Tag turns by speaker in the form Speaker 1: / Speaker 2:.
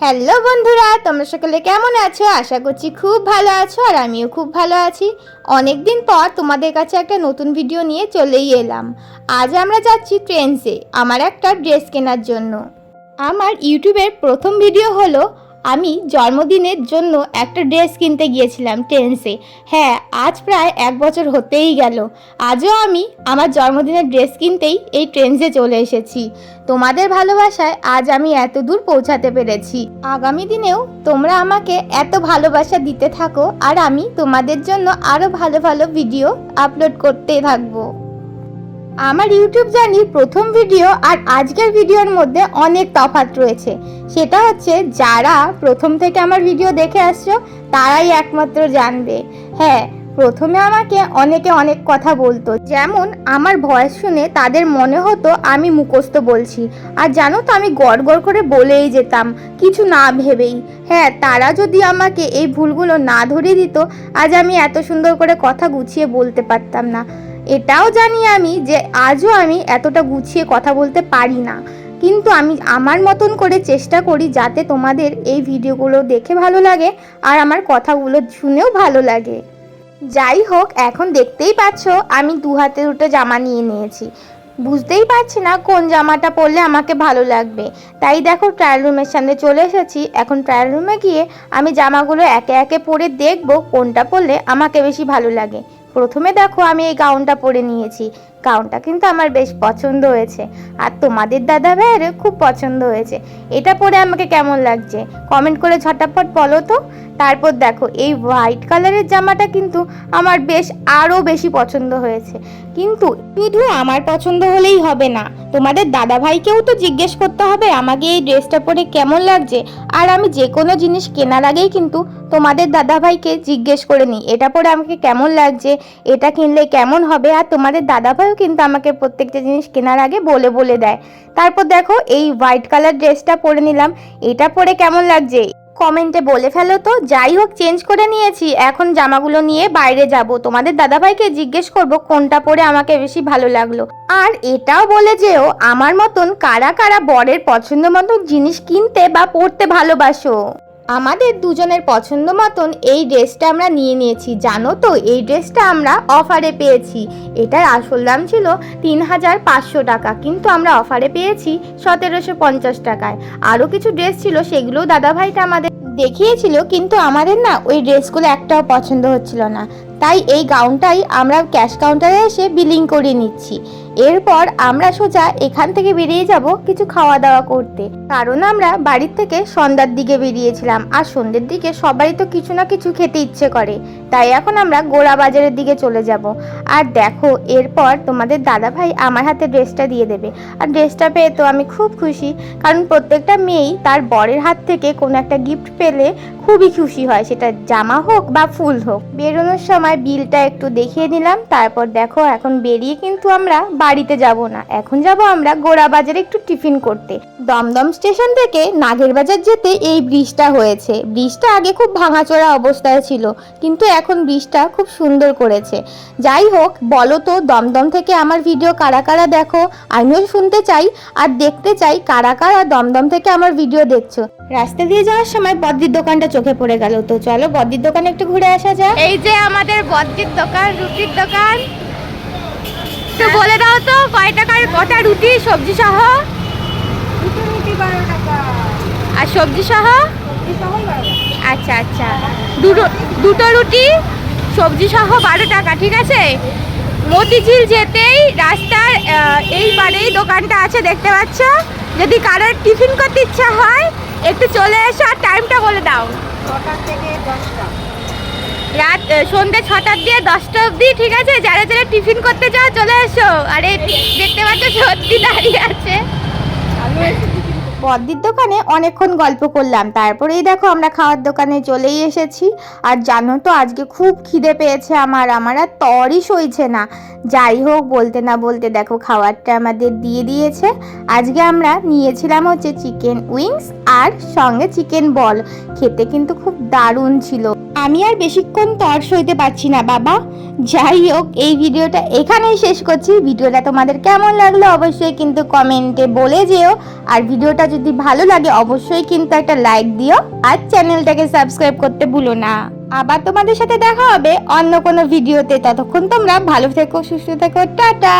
Speaker 1: Hello বন্ধুরা, তোমরা সকলে কেমন আছো? আশা করছি খুব ভালো আছো আর আমিও খুব ভালো আছি। অনেক দিন পর তোমাদের কাছে একটা নতুন ভিডিও নিয়ে চলেই এলাম। আজ আমরা যাচ্ছি ট্রেন্সে, আমার একটা ড্রেস কেনার জন্য। আমার ইউটিউবের প্রথম ভিডিও হলো আমি জন্মদিনের জন্য একটা ড্রেস কিনতে গিয়েছিলাম ট্রেন্সে হ্যাঁ আজ প্রায় এক বছর হতেই গেল। আজও আমি আমার জন্মদিনের ড্রেস কিনতেই এই ট্রেন্সে চলে এসেছি। তোমাদের ভালোবাসায় আজ আমি এত দূর পৌঁছাতে পেরেছি। আগামী দিনেও তোমরা আমাকে এত ভালোবাসা দিতে থাকো আর আমি তোমাদের জন্য আরও ভালো ভালো ভিডিও আপলোড করতে থাকব। আমার ইউটিউব জার্নির প্রথম ভিডিও আর আজকের ভিডিওর মধ্যে অনেক তফাৎ রয়েছে। সেটা হচ্ছে, যারা প্রথম থেকে আমার ভিডিও দেখে আসছো, তারাই একমাত্র জানবে। হ্যাঁ প্রথমে আমাকে অনেকে অনেক কথা বলতো। যেমন, আমার ভয়েস শুনে তাদের মনে হতো আমি মুখস্থ বলছি। আর জানো তো, আমি গড় গড় করে বলেই যেতাম, কিছু না ভেবেই। হ্যাঁ তারা যদি আমাকে এই ভুলগুলো না ধরিয়ে দিত, আজ আমি এত সুন্দর করে কথা গুছিয়ে বলতে পারতাম না। এটাও জানি আমি যে আজও আমি এতটা গুছিয়ে কথা বলতে পারি না। কিন্তু আমি আমার মতন করে চেষ্টা করি যাতে তোমাদের এই ভিডিওগুলো দেখে ভালো লাগে আর আমার কথাগুলো শুনেও ভালো লাগে। যাই হোক, এখন দেখতেই পাচ্ছ আমি দু হাতে দুটো জামা নিয়ে নিয়েছি। বুঝতেই পারছি না কোন জামাটা পরলে আমাকে ভালো লাগবে। তাই দেখো ট্রায়াল রুমের সামনে চলে এসেছি। এখন ট্রায়াল রুমে গিয়ে আমি জামাগুলো একে একে পরে দেখব কোনটা পরলে আমাকে বেশি ভালো লাগে। প্রথমে দেখো আমি এই গাউনটা পরে নিয়েছি। গাউনটা কিন্তু আমার বেশ পছন্দ হয়েছে। আর তোমাদের দাদা ভাইয়েরও খুব পছন্দ হয়েছে। এটা পরে আমাকে কেমন লাগছে? কমেন্ট করে ঝটাপট বলো তো। তারপর দেখো, এই হোয়াইট কালারের জামাটা কিন্তু আমার বেশ আরও বেশি পছন্দ হয়েছে। কিন্তু শুধু আমার পছন্দ হলেই হবে না, তোমাদের দাদা ভাইকেও তো জিজ্ঞেস করতে হবে, আমাকে এই ড্রেসটা পরে কেমন লাগছে? আর আমি যে কোনো জিনিস কেনার আগেই কিন্তু তোমাদের দাদা ভাইকে জিজ্ঞেস করে নিই, এটা পরে আমাকে কেমন লাগছে? এটা কিনলে কেমন হবে? আর তোমাদের দাদা ভাইও কিন্তু আমাকে প্রত্যেকটা জিনিস কেনার আগে বলে বলে দেয়। তারপর দেখো, এই হোয়াইট কালার ড্রেসটা পরে নিলাম। এটা পরে কেমন লাগছে? কমেন্টে বলে ফেলো তো। যাই হোক চেঞ্জ করে নিয়েছি। এখন জামাগুলো নিয়ে বাইরে যাব। তোমাদের দাদাভাইকে জিজ্ঞেস করব, কোনটা পরে আমাকে বেশি ভালো লাগল। আর এটাও বলে যেও, আমার মতন কারা কারা বরের পছন্দ মতন জিনিস কিনতে বা পরতে ভালোবাসো। আমাদের দুজনের পছন্দ মতন এই ড্রেসটা আমরা নিয়ে নিয়েছি। জানো তো, এই ড্রেসটা আমরা অফারে পেয়েছি। এটার আসল দাম ছিল তিন হাজার পাঁচশো টাকা, কিন্তু আমরা অফারে পেয়েছি সতেরোশো পঞ্চাশ টাকায়। আরও কিছু ড্রেস ছিল, সেগুলোও দাদাভাইটা আমাদের দেখিয়েছিল, কিন্তু আমাদের না ওই ড্রেসগুলো একটাও পছন্দ হচ্ছিল না। তাই এই গাউনটাই আমরা ক্যাশ কাউন্টারে এসে বিলিং করে নিচ্ছি। এরপর আমরা সোজা এখান থেকে বেরিয়ে যাব কিছু খাওয়া দাওয়া করতে। কারণ আমরা বাড়ির থেকে সন্ধ্যার দিকে বেরিয়েছিলাম, আর সন্ধ্যের দিকে সবাই তো কিছু না কিছু খেতে ইচ্ছে করে। তাই এখন আমরা গোড়া বাজারের দিকে চলে যাব। আর দেখো, এরপর তোমাদের দাদা ভাই আমার হাতে ড্রেসটা দিয়ে দেবে। আর ড্রেসটা পেয়ে তো আমি খুব খুশি, কারণ প্রত্যেকটা মেয়েই তার বরের হাত থেকে কোনো একটা গিফট পেলে খুবই খুশি হয়, সেটা জামা হোক বা ফুল হোক। বেরোনোর সময় বিলটা একটু দেখিয়ে নিলাম, তারপর দেখো এখন বেরিয়ে কিন্তু আমরা বাড়িতে যাব না। এখন যাব আমরা গোড়া বাজারে একটু টিফিন করতে। দমদম স্টেশন থেকে নাগের বাজার যেতে এই ব্রিজটা হয়েছে। ব্রিজটা আগে খুব ভাঙাচোরা অবস্থায় ছিল, কিন্তু এখন ব্রিজটা খুব সুন্দর করেছে। যাই হোক, বলো তো, দমদম থেকে আমার ভিডিও কারা কারা দেখো? আমিও শুনতে চাই আর দেখতে চাই কারা কারা দমদম থেকে আমার ভিডিও দেখছ। রাস্তা দিয়ে যাওয়ার সময় বদ্রির দোকানটা চোখে পড়ে গেল তো। চলো বদ্রির দোকানে একটু ঘুরে আসা যাক। এই যে আমাদের বদ্রির দোকান, রুটির দোকান। তো বলে দাও তো, কয় টাকার কটা রুটি, সবজি সহ? আর সবজি সহ? আচ্ছা আচ্ছা। দুটো দুটো রুটি, সবজি সহ বারো টাকা, ঠিক আছে? মতিঝিল যেতেই রাস্তার এই পারেই দোকানটা আছে, দেখতে পাচ্ছ? যদি কারোর টিফিন করতে ইচ্ছা হয়, একটু চলে এসো আর টাইমটা বলে দাও।
Speaker 2: ছটা থেকে দশটা।
Speaker 1: রাত সন্ধ্যে ছটার দিয়ে দশটা অবধি, ঠিক আছে? যারা যারা টিফিন করতে চাও চলে এসো। আরে, দেখতে পাচ্ছ, সত্যি দাঁড়িয়ে আছে। বদ্দির দোকানে অনেকক্ষণ গল্প করলাম। তারপরেই দেখো আমরা খাওয়ার দোকানে চলেই এসেছি। আর জানো তো, আজকে খুব খিদে পেয়েছে আমার। আমার আর তরই সইছে না। যাই হোক, বলতে না বলতে দেখো, খাবারটা আমাদের দিয়ে দিয়েছে। আজকে আমরা নিয়েছিলাম হচ্ছে চিকেন উইংস আর সঙ্গে চিকেন বল খেতে কিন্তু খুব দারুণ ছিল। আমি আর বেশিক্ষণ তর সইতে পারছি না, বাবা। যাই হোক, এই ভিডিওটা এখানেই শেষ করছি। ভিডিওটা তোমাদের কেমন লাগল অবশ্যই কিন্তু কমেন্টে বলে যেও। আর ভিডিওটা যদি ভালো লাগে, অবশ্যই কিন্তু একটা লাইক দিও। আর চ্যানেলটাকে সাবস্ক্রাইব করতে ভুলো না। আবার তোমাদের সাথে দেখা হবে অন্য কোনো ভিডিওতে। ততক্ষণ তোমরা ভালো থেকো, সুস্থ থেকো, টাটা!